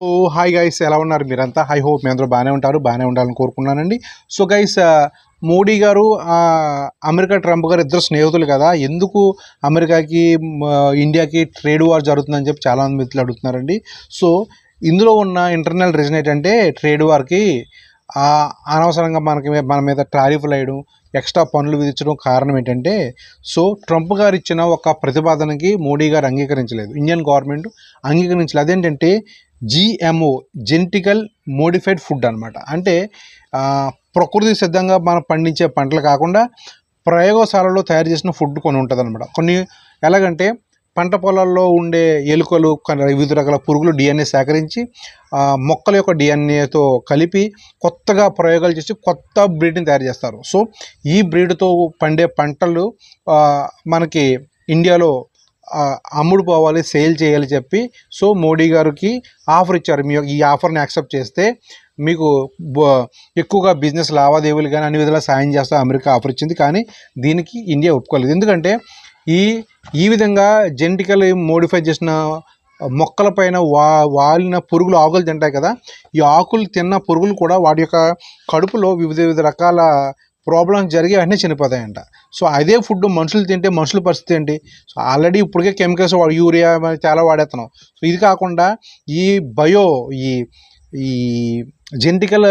ఓ hi guys ఎలా ఉన్నారు మీరంతా? హై హోప్ మీ అందరూ బాగానే ఉంటారు బాగానే ఉండాలని కోరుకున్నానండి సో గైస్ మోడీ గారు అమెరికా ట్రంప్ గారు ఇద్దరు స్నేహితులు కదా ఎందుకు అమెరికాకి ఇండియాకి ట్రేడ్ వార్ జరుగుతుందని చెప్పి చాలా మంది మిత్రులు అడుగుతున్నారండి. సో ఇందులో ఉన్న ఇంటర్నల్ రీజన్ ఏంటంటే ట్రేడ్ వార్కి అనవసరంగా మనకి మన మీద టారిఫ్లు వేయడం ఎక్స్ట్రా పన్నులు విధించడం కారణం ఏంటంటే సో ట్రంప్ గారు ఇచ్చిన ఒక ప్రతిపాదనకి మోడీ గారు అంగీకరించలేదు. ఇండియన్ గవర్నమెంట్ అంగీకరించలేదు. అదేంటంటే జిఎంఓ జెనెటికల్ మోడిఫైడ్ ఫుడ్ అనమాట అంటే ప్రకృతి సిద్ధంగా మనం పండించే పంటలు కాకుండా ప్రయోగశాలలో తయారు చేసిన ఫుడ్ కొన్ని ఉంటుంది అనమాట కొన్ని ఎలాగంటే పంట పొలాల్లో ఉండే ఎలుకలు వివిధ రకాల పురుగులు డిఎన్ఏ సేకరించి మొక్కల యొక్క డిఎన్ఏతో కలిపి కొత్తగా ప్రయోగాలు చేసి కొత్త బ్రీడ్ని తయారు చేస్తారు. సో ఈ బ్రీడ్తో పండే పంటలు మనకి ఇండియాలో అమ్ముడు పోవాలి సేల్ చేయాలి చెప్పి సో మోడీ గారికి ఆఫర్ ఇచ్చారు. మీ ఈ ఆఫర్ని యాక్సెప్ట్ చేస్తే మీకు బ- ఎక్కువగా బిజినెస్ లావాదేవీలు కానీ అన్ని విధాలా సాయం చేస్తా అమెరికా ఆఫర్ ఇచ్చింది. కానీ దీనికి ఇండియా ఒప్పుకోలేదు. ఎందుకంటే ఈ ఈ విధంగా జెనటికల్ మోడిఫై చేసిన మొక్కలపైన వా వాలిన పురుగులు ఆకులు తింటాయి కదా ఈ ఆకులు తిన్న పురుగులు కూడా వాటి యొక్క కడుపులో వివిధ వివిధ రకాల ప్రాబ్లమ్స్ జరిగి వెంటనే చనిపోతాయంట. సో అదే ఫుడ్ మనుషులు తింటే మనుషుల పరిస్థితి ఏంటి? సో ఆల్రెడీ ఇప్పటికే కెమికల్స్ యూరియా తేలా చాలా వాడేస్తున్నాం సో ఇది కాకుండా ఈ బయో ఈ ఈ జెనెటికల్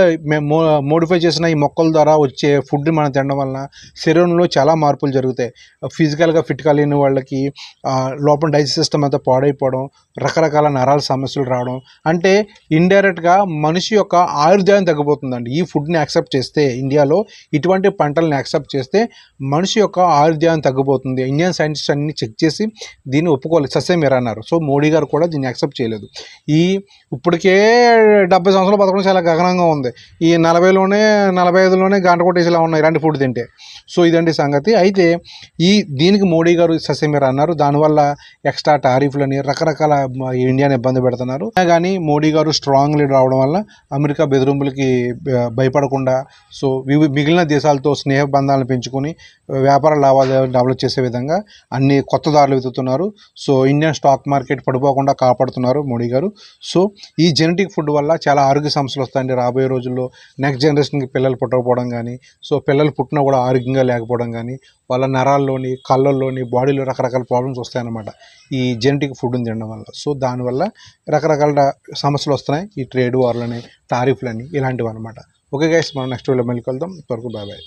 మోడిఫై చేసిన ఈ మొక్కల ద్వారా వచ్చే ఫుడ్ని మనం తినడం వలన శరీరంలో చాలా మార్పులు జరుగుతాయి. ఫిజికల్గా ఫిట్ లేని వాళ్ళకి లోపల డైజెస్ట్ సిస్టమ్ అంతా పాడైపోవడం రకరకాల నరాల సమస్యలు రావడం. అంటే ఇండైరెక్ట్గా మనిషి యొక్క ఆయుర్దాయం తగ్గిపోతుందండి. ఈ ఫుడ్ని యాక్సెప్ట్ చేస్తే ఇండియాలో ఇటువంటి పంటలను యాక్సెప్ట్ చేస్తే మనిషి యొక్క ఆయుర్దాయం తగ్గిపోతుంది. ఇండియన్ సైంటిస్ట్ అన్ని చెక్ చేసి దీన్ని ఒప్పుకోలేదు సస్యం అన్నారు. సో మోడీ గారు కూడా దీన్ని యాక్సెప్ట్ చేయలేదు. ఈ ఇప్పటికే డెబ్బై సంవత్సరాలు బతకడం చాలా గగనంగా ఉంది. ఈ నలభైలోనే నలభై ఐదులోనే గంట కొట్టేసేలా ఉన్నాయి ఇలాంటి ఫుడ్ తింటే. సో ఇదండి సంగతి. అయితే ఈ దీనికి మోడీ గారు ససేమీర అన్నారు. దానివల్ల ఎక్స్ట్రా టారిఫ్లని రకరకాల ఇండియాని ఇబ్బంది పెడుతున్నారు. కానీ మోడీ గారు స్ట్రాంగ్ లీడర్ అవడం వల్ల అమెరికా బెదిరింపులకి భయపడకుండా సో మిగిలిన దేశాలతో స్నేహ బంధాలను పెంచుకొని వ్యాపార లావాదేవీలు డెవలప్ చేసే విధంగా అన్ని కొత్త దారులు వెతుకుతున్నారు సో ఇండియన్ స్టాక్ మార్కెట్ పడిపోకుండా కాపాడుతున్నారు మోడీ గారు. సో ఈ జెనెటిక్ ఫుడ్ వల్ల చాలా ఆరోగ్య సమస్యలు వస్తాయండి రాబోయే రోజుల్లో. నెక్స్ట్ జనరేషన్కి పిల్లలు పుట్టకపోవడం కానీ సో పిల్లలు పుట్టినా కూడా ఆరోగ్యంగా లేకపోవడం కానీ వాళ్ళ నరాల్లోని కళ్ళల్లోని బాడీలో రకరకాల ప్రాబ్లమ్స్ వస్తాయన్నమాట. ఈ జెనెటిక్ ఫుడ్ని తినడం వల్ల. సో దానివల్ల రకరకాల సమస్యలు వస్తున్నాయి. ఈ ట్రేడ్ వార్లని టారిఫ్లని ఇలాంటివి అనమాట ఓకే గైస్ మనం నెక్స్ట్ వీడియో మళ్ళీ కలుద్దాం. త్వరకు బాయ్ బాయ్